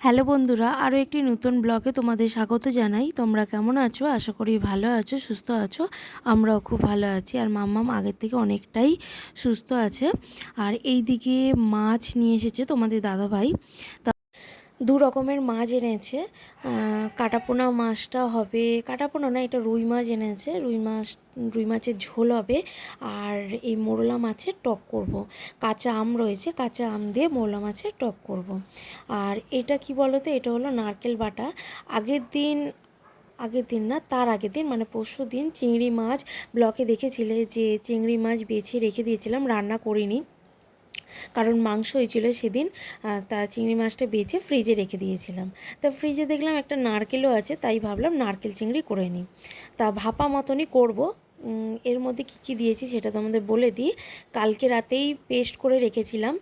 Hello বন্ধুরা আরও একটি নতুন ব্লগে তোমাদের স্বাগত জানাই। তোমরা কেমন আছো? আশা করি ভালো আছো, সুস্থ আছো। আমরাও খুব ভালো আছি। আর মাম্মাম আগের থেকে অনেকটাই সুস্থ আছে। আর এই দিকে মাছ নিয়ে এসেছে তোমাদের দাদাভাই। দু রকমের মাছ এনেছে কাটাপোনা মাছটা হবে, কাটাপোনা না, এটা রুই মাছ এনেছে রুই মাছ, রুই মাছের ঝোল হবে আর এই মোরলা মাছের টক করব। কাঁচা আম রয়েছে, কাঁচা আম দিয়ে মোরলা মাছের টক করব। আর এটা কি বলো তো এটা হলো নারকেল বাটা আগের দিন আগের দিন না, তার আগের দিন মানে পরশু দিন চিংড়ি মাছ, ব্লকে দেখেছিলে যে চিংড়ি মাছ বেছে রেখে দিয়েছিলাম, রান্না করিনি কারণ মাংস হয়েছিল সেদিন তা চিংড়ি মাছটা বেছে ফ্রিজে রেখে দিয়েছিলাম। তা ফ্রিজে দেখলাম একটা নারকেলও আছে, তাই ভাবলাম নারকেল চিংড়ি করে নিই। তা ভাপা মতনই করব। এর মধ্যে কি কি দিয়েছি সেটা তোমাদের বলে দিই। কালকে রাতেই পেস্ট করে রেখেছিলাম।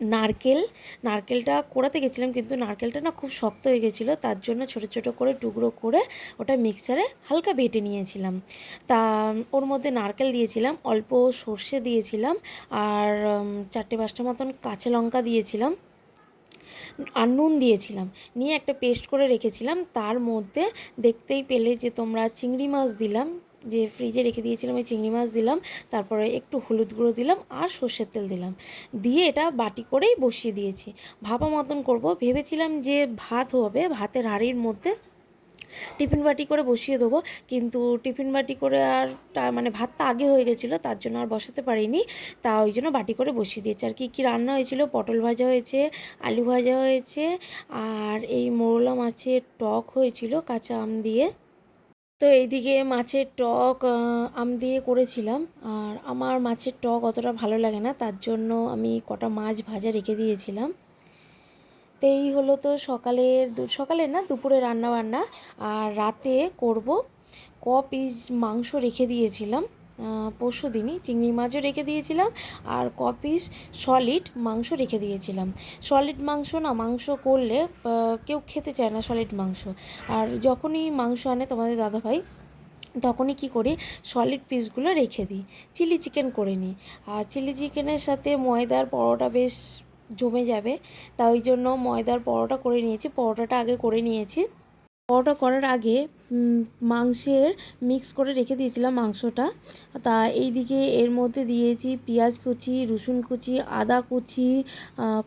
নারকেল, নারকেলটা কোড়াতে গেছিলাম কিন্তু নারকেলটা না খুব শক্ত হয়ে গেছিল, তার জন্য ছোট ছোট করে টুকরো করে ওটা মিক্সারে হালকা বেটে নিয়েছিলাম। তা, ওর মধ্যে নারকেল দিয়েছিলাম, অল্প সর্ষে দিয়েছিলাম আর চারটে পাঁচটা মতন কাঁচা লঙ্কা দিয়েছিলাম আর নুন দিয়েছিলাম। নিয়ে একটা পেস্ট করে রেখেছিলাম, তার মধ্যে দেখতেই পেলে যে তোমরা চিংড়ি মাছ দিলাম যে ফ্রিজে রেখে দিয়েছিলাম, ওই চিংড়ি মাছ দিলাম, তারপরে একটু হলুদ গুঁড়ো দিলাম আর সর্ষের তেল দিলাম। দিয়ে এটা বাটি করেই বসিয়ে দিয়েছি। ভাপা মতন করব। ভেবেছিলাম যে ভাত হবে, ভাতের হাঁড়ির মধ্যে টিফিন বাটি করে বসিয়ে দেবো, কিন্তু টিফিন বাটি করে আর মানে ভাতটা আগে হয়ে গেছিল, তার জন্য আর বসাতে পারিনি। তা ওই জন্য বাটি করে বসিয়ে দিয়েছে। আর কি কী রান্না হয়েছিল? পটল ভাজা হয়েছে, আলু ভাজা হয়েছে, আর এই মোরলা মাছের টক হয়েছিল, কাঁচা আম দিয়ে। তো এইদিকে মাছের টক আম দিয়ে করেছিলাম। আর আমার মাছের টক অতটা ভালো লাগে না, তার জন্য আমি কটা মাছ ভাজা রেখে দিয়েছিলাম। তো এই হলো তো সকালের সকালের না, দুপুরে রান্না বান্না আর রাতে করব ক পিস মাংস রেখে দিয়েছিলাম। পরশু দিনই চিংড়ি মাছও রেখে দিয়েছিলাম আর ক পিস সলিড মাংস রেখে দিয়েছিলাম। সলিড মাংস না, মাংস করলে কেউ খেতে চায় না সলিড মাংস। আর যখনই মাংস আনে তোমাদের দাদাভাই তখনই কি করি, সলিড পিসগুলো রেখে দিই। চিলি চিকেন করে নিই। আর চিলি চিকেনের সাথে ময়দার পরোটা বেশ জমে যাবে, তা ওই জন্য ময়দার পরোটা করে নিয়েছি। পরোটাটা আগে করে নিয়েছি। পরোটা করার আগে মাংসের মিক্স করে রেখে দিয়েছিলাম মাংসটা। তা এইদিকে এর মধ্যে দিয়েছি পেঁয়াজ কুচি, রসুন কুচি, আদা কুচি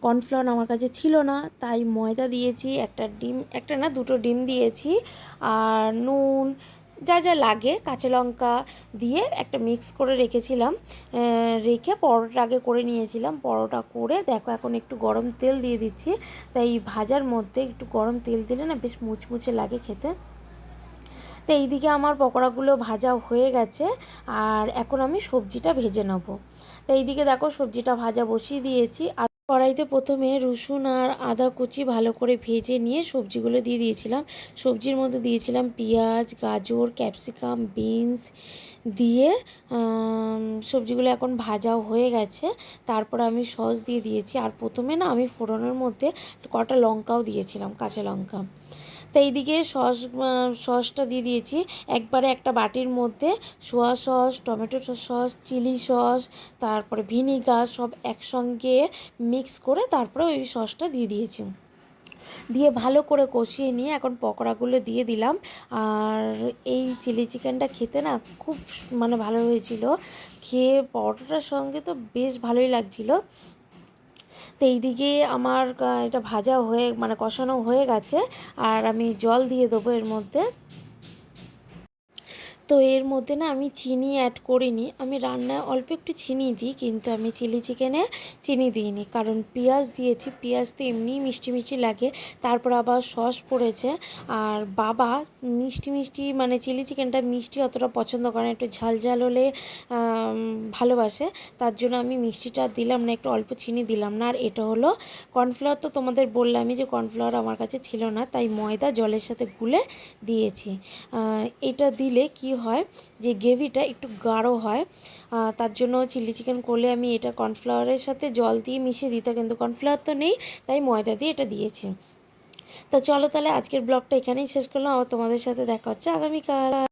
কর্নফ্লাওয়ার আমার কাছে ছিল না, তাই ময়দা দিয়েছি, একটা ডিম, একটা না দুটো ডিম দিয়েছি, আর নুন যা যা লাগে কাঁচা লঙ্কা দিয়ে একটা মিক্স করে রেখেছিলাম। রেখে পরোটা আগে করে নিয়েছিলাম। পরোটা করে দেখো এখন একটু গরম তেল দিয়ে দিচ্ছি। তাই ভাজার মধ্যে একটু গরম তেল দিলে না বেশ মুচমুচে লাগে খেতে। তো এইদিকে আমার পকোড়াগুলো ভাজা হয়ে গেছে আর এখন আমি সবজিটা ভেজে নেব। তো এইদিকে দেখো সবজিটা ভাজা বসিয়ে দিয়েছি আর কড়াইতে প্রথমে রসুন আর আদা কুচি ভালো করে ভেজে নিয়ে সবজিগুলো দিয়ে দিয়েছিলাম। সবজির মধ্যে দিয়েছিলাম পেঁয়াজ, গাজর, ক্যাপসিকাম, বিনস দিয়ে সবজিগুলো এখন ভাজাও হয়ে গেছে। তারপর আমি সস দিয়ে দিয়েছি। আর প্রথমে না আমি ফোড়নের মধ্যে কটা লঙ্কাও দিয়েছিলাম, কাঁচা লঙ্কা। তো এইদিকে সস সসটা দিয়ে দিয়েছি। একবারে একটা বাটির মধ্যে soya sauce, tomato sauce, chilli sauce, তারপরে ভিনিগার সব একসঙ্গে মিক্স করে তারপরে ওই সসটা দিয়ে দিয়েছি। দিয়ে ভালো করে কষিয়ে নিয়ে এখন পকোড়াগুলো দিয়ে দিলাম। আর এই চিলি চিকেনটা খেতে না খুব মানে ভালো হয়েছিল। খেয়ে পরোটাটার সঙ্গে তো বেশ ভালোই লাগছিল। তো এইদিকে আমার এটা ভাজা হয়ে মানে কষানো হয়ে গেছে, আর আমি জল দিয়ে দেবো এর মধ্যে। তো এর মধ্যে না আমি চিনি অ্যাড করিনি। আমি রান্নায় অল্প একটু চিনি দিই, কিন্তু আমি চিলি চিকেনে চিনি দিইনি। কারণ পেঁয়াজ দিয়েছি, পেঁয়াজ তো এমনিই মিষ্টি মিষ্টি লাগে। তারপর আবার সস পড়েছে। আর বাবা মিষ্টি মিষ্টি মানে চিলি চিকেনটা মিষ্টি অতটা পছন্দ করে না। একটু ঝাল ঝাল হলে ভালোবাসে। তার জন্য আমি মিষ্টিটা দিলাম না, একটু অল্প চিনি দিলাম না। আর এটা হলো কর্নফ্লাওয়ার তো তোমাদের বললামই যে কর্নফ্লাওয়ার আমার কাছে ছিল না, তাই ময়দা জলের সাথে গুলে দিয়েছি। এটা দিলে কি হয়, যে গ্রেভিটা একটু গাঢ় হয় তার জন্য চিলি চিকেন করলে আমি এটা কর্নফ্লাওয়ারের সাথে জল দিয়ে মিশিয়ে দিত কিন্তু কর্নফ্লাওয়ার তো নেই, তাই ময়দা দিয়ে এটা দিয়েছি। তো চলো তাহলে আজকের ব্লগটা এখানেই শেষ করলাম, আবার তোমাদের সাথে দেখা হচ্ছে আগামীকাল।